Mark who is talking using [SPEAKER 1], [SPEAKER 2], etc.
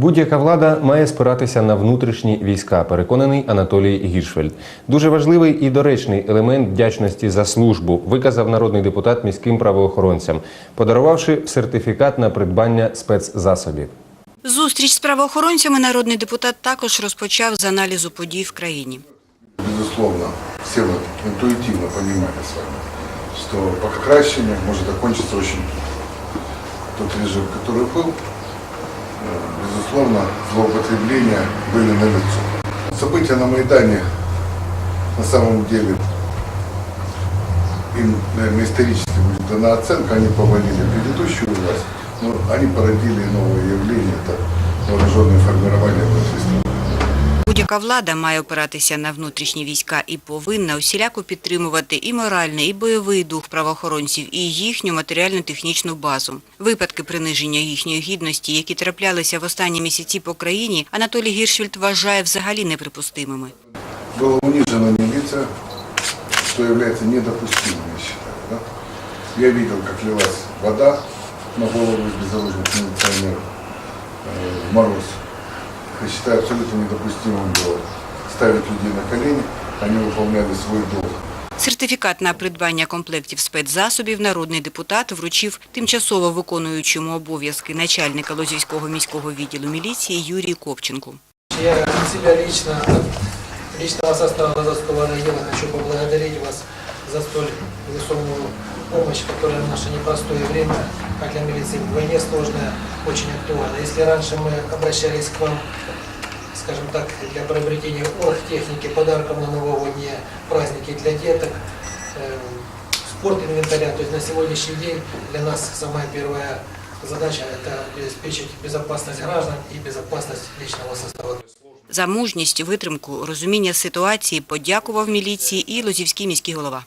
[SPEAKER 1] Будь-яка влада має спиратися на внутрішні війська, переконаний Анатолій Гіршфельд. Дуже важливий і доречний елемент вдячності за службу виказав народний депутат міським правоохоронцям, подарувавши сертифікат на придбання спецзасобів.
[SPEAKER 2] Зустріч з правоохоронцями народний депутат також розпочав з аналізу подій в країні.
[SPEAKER 3] Безусловно, все мы интуитивно понимали с вами, что покращение может окончиться очень тот режим, который был. Безусловно, злоупотребления были налицо. События на Майдане на самом деле им, наверное, исторически будет дана оценка, они повалили предыдущую власть, но они породили новое явление, это вооруженные.
[SPEAKER 2] Будь-яка влада має опиратися на внутрішні війська і повинна усіляко підтримувати і моральний, і бойовий дух правоохоронців, і їхню матеріально-технічну базу. Випадки приниження їхньої гідності, які траплялися в останні місяці по країні, Анатолій Гіршфельд вважає взагалі неприпустимими.
[SPEAKER 3] была унижена милиция, что является недопустимым, я считаю. да. Я видел, как лилась вода на голову из безоружных милиционеров э, в мороз. Я считаю, абсолютно недопустимым было ставить людей на колени, они выполняли свой долг.
[SPEAKER 2] Сертифікат на придбання комплектів спецзасобів народний депутат вручив тимчасово виконуючому обов'язки начальника Лозівського міського відділу міліції Юрію Копченку.
[SPEAKER 4] Я от себя лично, от личного состава Лазовского района хочу поблагодарить вас за столь весомую помощь, которая в наше непростое время, как для милиции в войне сложная, очень актуальна. Если раньше мы обращались к вам, скажем так, для приобретения оргтехники, подарков на новогодние праздники для деток, э, спорт инвентаря, то есть на сегодняшний день для нас самая первая задача – это обеспечить безопасность граждан и безопасность личного состава.
[SPEAKER 2] За мужність, витримку, розуміння ситуації подякував міліції і Лозівський міський голова.